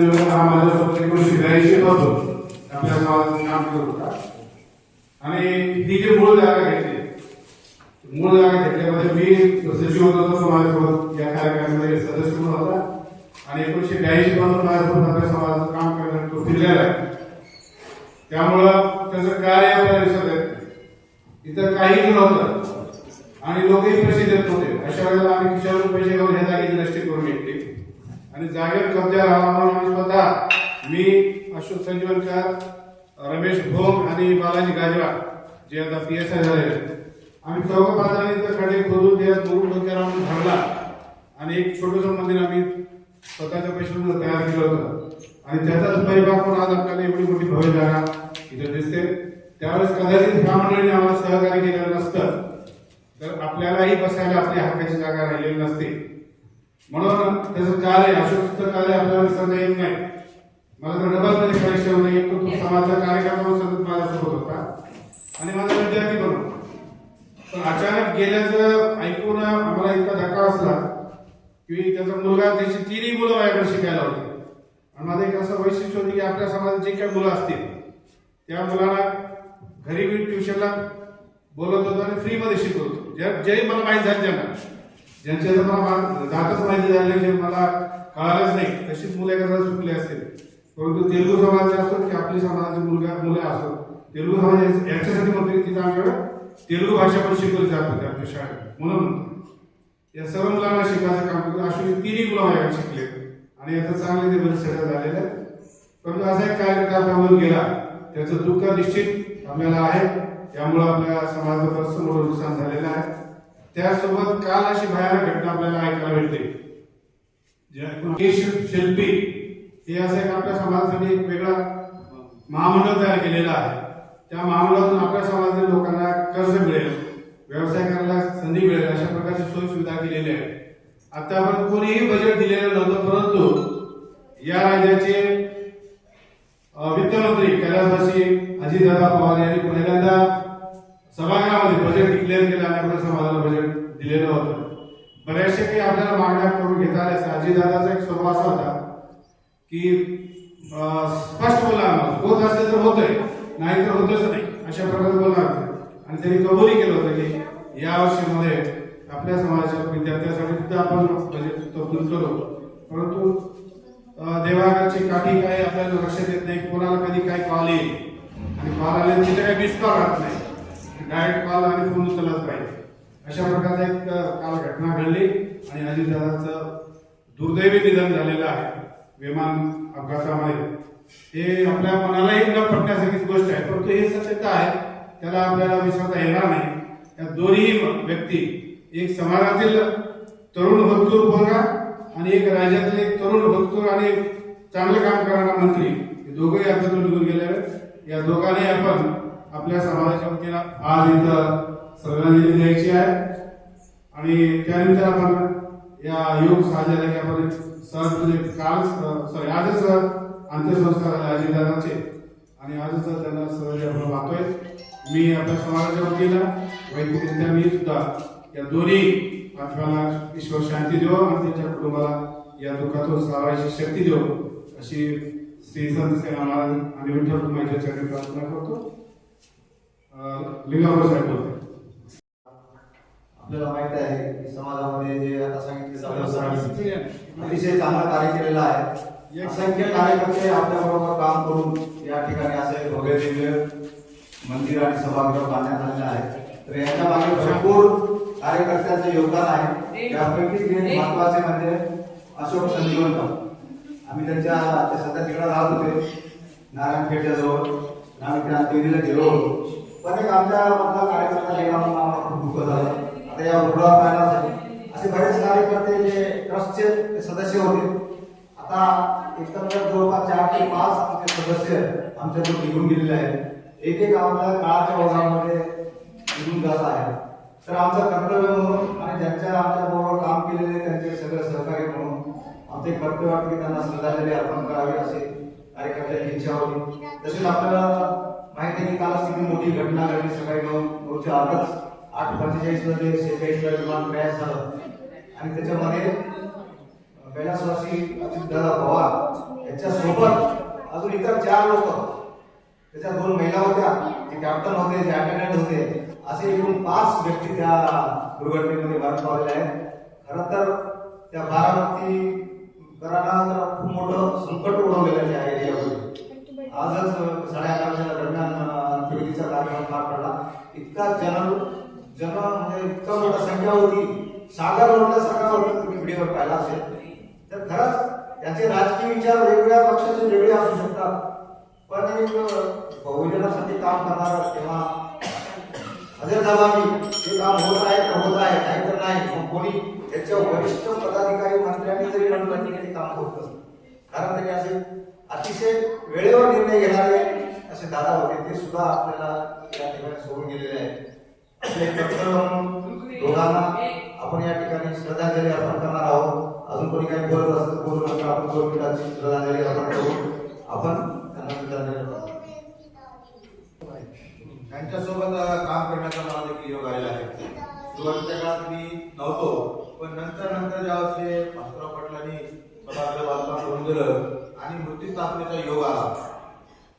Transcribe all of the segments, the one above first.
अशोक संजीवनी हा माझ्या स्वतः एकोणीसशे ब्याऐंशी पासून आपल्या समाजात काम करत होता आणि ही जी मूळ जागा घेतली मूळ जागा घेतल्यामध्ये मी सचिव होतो तो माझ्यासोबत या कार्यक्रमामध्ये सदस्य म्हणून होता आणि एकोणीशे ब्याऐंशी पासून माझ्यासोबत आपल्या समाजाचं काम करण्यात तो फिरलेला आहे त्यामुळं त्याचं कार्य आपल्याला दिसत आहे इथं काहीच नव्हतं आणि लोकही पैसे देत नव्हते अशा वेळेला आम्ही खिशावरून पैसे घेऊन ह्या जागेची रस्ते करून घेतली आणि जागेवर कब्जा राहावा म्हणून स्वतः मी अशोक संजीवनकर रमेश भोग आणि बालाजी गाजवा जे आता पी एस आय झाले. आम्ही चौघ पात्रांनी खडे खोदून त्या दोन डोक्याला भरला. आणि एक छोटस मंदिर आम्ही स्वतःच्या पैशातून तयार केलं होतं. आणि त्याचाच परिभाग पण आज आपल्याला एवढी मोठी भव्य जागा इथं दिसते. त्यावेळेस कदाचित ह्या मंडळीने आम्हाला सहकार्य केलेलं नसतं. तर आपल्यालाही बसायला आपली हक्काची जागा राहिलेली नसते. म्हणून त्याचं कार्य अशोकचं कार्य आपल्याला सांगता येत नाही. मला तर डबलमध्ये कनेक्शन नाही तो तो कार्यकर्ता कार्यक्रम म्हणून सतत माझ्यासोबत होता. आणि माझा विद्यार्थी बनवतो पण अचानक गेल्याचं ऐकून आम्हाला इतका धक्का असला की त्याचा मुलगा त्याची तिन्ही मुलं माझ्याकडे शिकायला होती. आणि माझं एक असं वैशिष्ट्य होतं की आपल्या समाजात जे काही मुलं असतील त्या मुलाला घरी मी ट्युशनला बोलत होतो आणि फ्रीमध्ये शिकवतो ज्या जे मला माहीत झालं त्यांना. ज्यांच्या तर मला जातच माहिती झाली जे मला कळालंच नाही. तशीच मुलं एखादा सुटली असतील. परंतु तेलुगू समाजाचे असो की आपली समाजाची मुलगा मुलं असो तेलुगू समाज याच्यासाठी म्हणतो की तिथं आमच्याकडे तेलुगू भाषा पण शिकवली जात होती आपल्या शाळेत. म्हणून म्हणतो. या सर्व मुलांना शिकायचं काम करतो. अशी तिन्ही मुलं माझ्याकडे शिकले. आणि आता चांगले ते बरेच झालेले आहेत. परंतु असा एक कार्यक्रम होऊन गेला. त्याचं दुःख निश्चित आपल्याला आहे. त्यामुळं आपल्या समाजाचं बरंचसं मोठं नुकसान झालेलं आहे. त्यासोबत काल अशी भयानक घटना आपल्याला ऐकायला भेटते शिल्पी हे असं एक आपल्या समाजासाठी एक वेगळा महामंडळ तयार केलेला आहे. त्या महामंडळातून आपल्या समाजातील लोकांना कर्ज मिळेल व्यवसाय करायला संधी मिळेल अशा प्रकारची सोय सुविधा केलेली आहे. आतापर्यंत कोणीही बजेट दिलेलं नव्हतं परंतु या राज्याचे अ, वित्तमंत्री कैलासवासी अजितदादा पवार यांनी पहिल्यांदा सभागृहामध्ये बजेट डिक्लेअर केलं आणि आपल्या समाजाला बजेट दिलेलं होतं. बऱ्याचशा काही आपल्याला मागण्या करून घेता आल्या साजीदादाचा एक स्वभाव असा होता की स्पष्ट बोला होत असेल तर होतंय नाही तर होतच नाही. अशा प्रकारे बोलणार आणि त्यांनी कबूलही केलं होतं की या वर्षीमध्ये आपल्या समाजाच्या विद्यार्थ्यांसाठी सुद्धा आपण बजेट तरतूद करू. परंतु देवाची काठी काय आपल्याला लक्षात येत नाही. कोणाला कधी काय कॉल येईल? आणि कॉल आले तिथे काही मिस कॉल राहत नाही. डायरेक्ट कॉल आणि फोन उचललाच पाहिजे. अशा प्रकारचा एक काल घटना घडली आणि अजितदादाचं दुर्दैवी निधन झालेलं आहे विमान अपघातामध्ये. हे आपल्या मनालाही न पटण्यासारखीच गोष्ट आहे परंतु हे सत्यता आहे त्याला आपल्याला विसरता येणार नाही. या दोन्ही व्यक्ती एक समाजातील तरुण भक्तूर पोरगा आणि एक राज्यातील एक तरुण भक्तूर आणि चांगलं काम करणारा मंत्री हे दोघंही अर्थातून निघून गेले आहेत. या दोघांनी आपण आपल्या समाजाच्या वतीनं आज इथं श्रद्धांजली द्यायची आहे. आणि त्यानंतर आपण या योग साधलेल्या की आपण सहज म्हणजे काल सॉरी आजच अंत्यसंस्कार झाले अजितदादांचे आणि आजच त्यांना सहज आपण पाहतोय. मी आपल्या समाजाच्या वतीनं वैयक्तिकरित्या मी सुद्धा या दोन्ही आत्म्याला ईश्वर शांती देव आणि त्यांच्या कुटुंबाला या दुःखातून सारायची शक्ती देव अशी श्री संत सेना महाराज आणि विठ्ठल चरणी प्रार्थना करतो. लिंगापूर साहेब बोलते आपल्याला माहीत आहे की समाजामध्ये जे आता सांगितले अतिशय चांगलं कार्य केलेलं आहे. असंख्य कार्यकर्ते आपल्या बरोबर काम करून या ठिकाणी असे भव्य दिव्य मंदिर आणि सभागृह बांधण्यात आलेलं आहे. तर याच्या मागे भरपूर कार्यकर्त्यांचे योगदान आहे. त्यापैकी महत्त्वाचे म्हणजे अशोक संजीवनकर. आम्ही त्यांच्या सध्या तिकडे राहत होते. नारायणपेठच्या जवळ. आम्ही त्या गेलो होतो. पण आमच्या मधला कार्यकर्ता गेला आम्हाला खूप दुःख झालं आता या उडवा पाहण्यासाठी असे बरेच कार्यकर्ते जे ट्रस्टचे ते सदस्य होते. आता एकंदर जवळपास चार ते पाच आमचे सदस्य आमच्याकडून निघून गेलेले आहेत. एक एक आपल्या काळाच्या ओघामध्ये निघून जात आहे तर आमचं कर्तव्य म्हणून आणि ज्यांच्या आमच्या बरोबर काम केलेले त्यांचे सगळे सहकार्य म्हणून आमचे कर्तव्य वाटते त्यांना श्रद्धांजली अर्पण करावी असे कार्यकर्त्यांची इच्छा होती. तसेच आपल्याला माहिती आहे की कालच किती मोठी घटना घडली सकाळी नऊ नऊच्या आतच. आठ पंचेचाळीसमध्ये सेहेचाळीसला विमान क्रॅश झालं. आणि त्याच्यामध्ये कैलासवासी अजितदादा पवार यांच्यासोबत अजून इतर चार लोक. त्याच्या दोन महिला होत्या. जे कॅप्टन होते जे अटेंडंट होते. असे एकूण पाच व्यक्ती त्या दुर्घटनेमध्ये मरण पावलेले आहेत. खरं तर त्या बारामती कराला जरा खूप मोठं संकट उडवलेलं आहे या आजच साडे अकराच्या दरम्यान अंत्यविधीचा कार्यक्रम पार पडला. इतका जन जन म्हणजे इतका मोठा संख्या होती. सागर लोटल्यासारखा होता तुम्ही व्हिडिओवर पाहिला असेल. तर खरंच याचे राजकीय विचार वेगवेगळ्या पक्षाचे वेगळे असू शकतात. पण एक बहुजनासाठी काम करणार तेव्हा हजर जबाबी हे काम होत आहे तर होत आहे. नाही तर नाही. मग कोणी त्याच्या वरिष्ठ पदाधिकारी मंत्र्यांनी जरी म्हणलं की काम होत. नसतं कारण त्यांनी असे अतिशय वेळेवर निर्णय घेणारे असे दादा होते. ते सुद्धा आपल्याला या ठिकाणी सोडून गेलेले आहेत. आपले कर्तव्य म्हणून दोघांना आपण या ठिकाणी श्रद्धांजली अर्पण करणार आहोत. अजून कोणी काही बोलत असेल बोलू नका. आपण दोन मिनिटांची श्रद्धांजली अर्पण करू. आपण त्यांना श्रद्धांजली त्यांच्यासोबत काम करण्याचा मला देखील योग आलेला आहे. सुरुवातीच्या काळात मी नव्हतो पण नंतर नंतर ज्यावेळेस हे भास्करराव पाटलांनी सभागृह बांधकाम करून दिलं आणि मृत्यू स्थापनेचा योग आला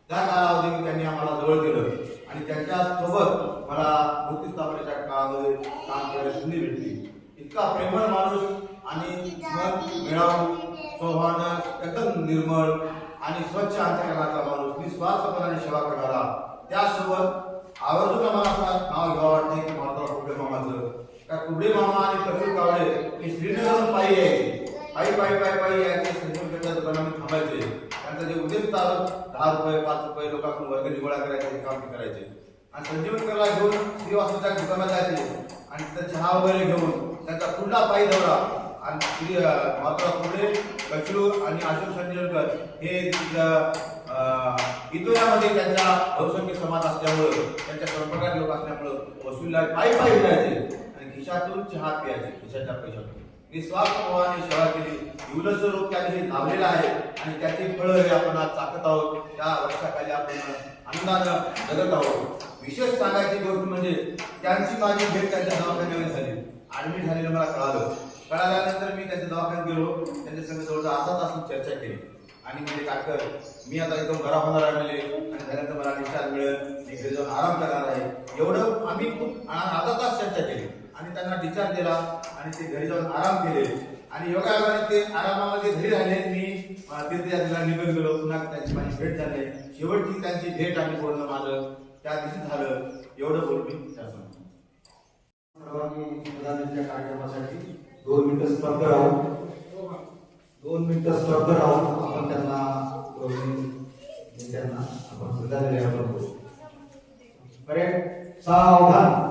त्या कालावधीत त्यांनी आम्हाला जवळ केलं आणि त्यांच्यासोबत मला मृत्यू स्थापनेच्या काळामध्ये काम करायला संधी भेटली. इतका प्रेमळ माणूस आणि मन मिळावून स्वभावानं एकदम निर्मळ आणि स्वच्छ अंतकरणाचा माणूस निस्वार्थपणाने सेवा करणारा त्यासोबत आवर्जून आम्हाला असं नाव घ्यावं वाटते की माता कुबडे मामाचं. का कुबडे मामा आणि कपिल कावळे? हे श्रीनगर पायी आहे. पायी पायी पायी पायी यायचे संजीवनच्या दुकानामध्ये थांबायचे. त्यांचा जे उद्देश होता दहा रुपये पाच रुपये लोकांकडून वर्गणी गोळा करायचे हे काम करायचे. आणि संजीवनकरला घेऊन श्रीवास्तूच्या दुकानात जायचे आणि तिथं चहा वगैरे घेऊन त्यांचा पुन्हा पायी दौरा. आणि श्री माता कुबडे कचरू आणि अशोक संजीवनकर हे इतोऱ्यामध्ये त्यांचा बहुसंख्य समाज असल्यामुळं त्यांच्या संपर्कात लोक असल्यामुळं वसुलीला पायी पायी फिरायचे आणि खिशातून चहा प्यायचे खिशाच्या पैशातून. निस्वार्थ भावाने सेवा केली. युलस रोग त्यांनी लावलेला आहे आणि त्याचे फळ हे आपण आज चाकत आहोत. त्या वर्षाखाली आपण आनंदानं जगत आहोत. विशेष सांगायची गोष्ट म्हणजे त्यांची माझी भेट त्यांच्या दवाखान्यामध्ये झाली. ऍडमिट झालेलं मला कळालं. कळाल्यानंतर मी त्यांच्या दवाखान्यात गेलो. त्यांच्या संग जवळजवळ अर्धा तास चर्चा केली. आणि म्हणजे डॉक्टर मी आता एकदम बरा होणार आहे म्हणजे आणि त्यानंतर मला विचार मिळेल मी घरी जाऊन आराम करणार आहे. एवढं आम्ही खूप अर्धा तास चर्चा केली. आणि त्यांना डिस्चार्ज दिला आणि ते घरी जाऊन आराम केले. आणि योगायोगाने ते आरामामध्ये घरी राहिले. मी तीर्थयात्रेला निघून गेलो. पुन्हा त्यांची माझी भेट झाली. शेवटची त्यांची भेट आम्ही बोलणं माझं त्या दिवशी झालं. एवढं बोलून मी सर्वांनी कार्यक्रमासाठी दोन मिनिटं स्तब्ध राहून दोन मिनिटं स्तब्ध राहून आपण त्यांना दोन मिनिटांना आपण श्रद्धांजली अर्पण करू सावधान